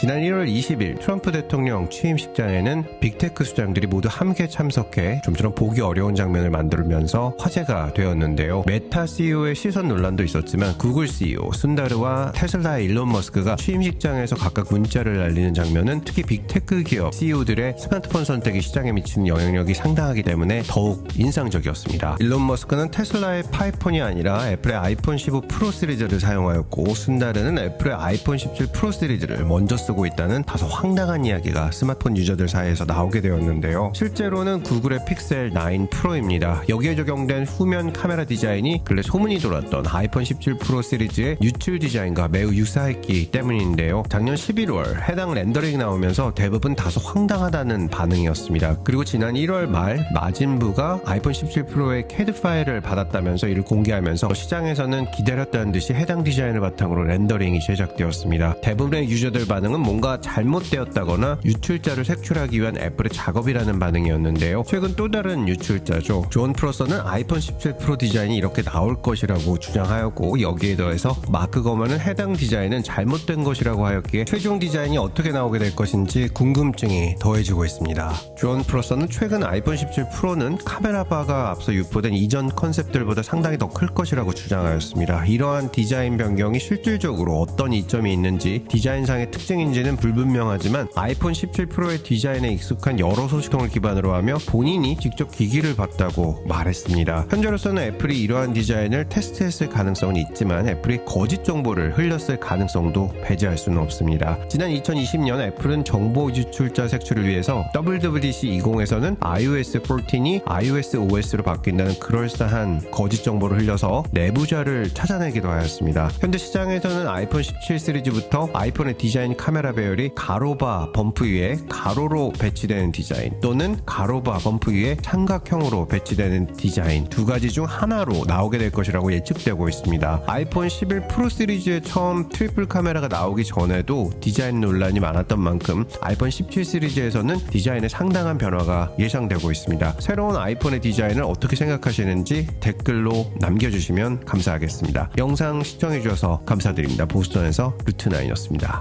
지난 1월 20일 트럼프 대통령 취임식장에는 빅테크 수장들이 모두 함께 참석해 좀처럼 보기 어려운 장면을 만들면서 화제가 되었는데요. 메타 CEO의 시선 논란도 있었지만 구글 CEO 순다르와 테슬라의 일론 머스크가 취임식장에서 각각 문자를 날리는 장면은 특히 빅테크 기업 CEO들의 스마트폰 선택이 시장에 미치는 영향력이 상당하기 때문에 더욱 인상적이었습니다. 일론 머스크는 테슬라의 파이폰이 아니라 애플의 아이폰 15 프로 시리즈를 사용하였고 순다르는 애플의 아이폰 17 프로 시리즈를 먼저 쓰고 있다는 다소 황당한 이야기가 스마트폰 유저들 사이에서 나오게 되었는데요. 실제로는 구글의 픽셀 9 프로입니다. 여기에 적용된 후면 카메라 디자인이 근래 소문이 돌았던 아이폰 17 프로 시리즈의 유출 디자인과 매우 유사했기 때문인데요. 작년 11월 해당 렌더링이 나오면서 대부분 다소 황당하다는 반응이었습니다. 그리고 지난 1월 말 마진부가 아이폰 17 프로의 캐드 파일을 받았다면서 이를 공개하면서 시장에서는 기다렸다는 듯이 해당 디자인을 바탕으로 렌더링이 제작되었습니다. 대부분의 유저들 반응은 뭔가 잘못되었다거나 유출자를 색출하기 위한 애플의 작업이라는 반응이었는데요. 최근 또 다른 유출자죠. 존 프로서는 아이폰 17 프로 디자인이 이렇게 나올 것이라고 주장하였고 여기에 더해서 마크 거먼은 해당 디자인은 잘못된 것이라고 하였기에 최종 디자인이 어떻게 나오게 될 것인지 궁금증이 더해지고 있습니다. 존 프로서는 최근 아이폰 17 프로는 카메라 바가 앞서 유포된 이전 컨셉들보다 상당히 더 클 것이라고 주장하였습니다. 이러한 디자인 변경이 실질적으로 어떤 이점이 있는지 디자인상의 특징인 지는 불분명하지만 아이폰 17 프로의 디자인에 익숙한 여러 소식통을 기반으로 하며 본인이 직접 기기를 봤다고 말했습니다. 현재로서는 애플이 이러한 디자인을 테스트했을 가능성은 있지만 애플이 거짓 정보를 흘렸을 가능성도 배제할 수는 없습니다. 지난 2020년 애플은 정보 유출자 색출을 위해서 WWDC 20에서는 iOS 14이 iOS OS로 바뀐다는 그럴싸한 거짓 정보를 흘려서 내부자를 찾아내기도 하였습니다. 현재 시장에서는 아이폰 17 시리즈부터 아이폰의 디자인 카메라 배열이 가로바 범프 위에 가로로 배치되는 디자인 또는 가로바 범프 위에 삼각형으로 배치되는 디자인 두 가지 중 하나로 나오게 될 것이라고 예측되고 있습니다. 아이폰 11 프로 시리즈에 처음 트리플 카메라가 나오기 전에도 디자인 논란이 많았던 만큼 아이폰 17 시리즈에서는 디자인에 상당한 변화가 예상되고 있습니다. 새로운 아이폰의 디자인을 어떻게 생각하시는지 댓글로 남겨주시면 감사하겠습니다. 영상 시청해주셔서 감사드립니다. 보스턴에서 루트나인이었습니다.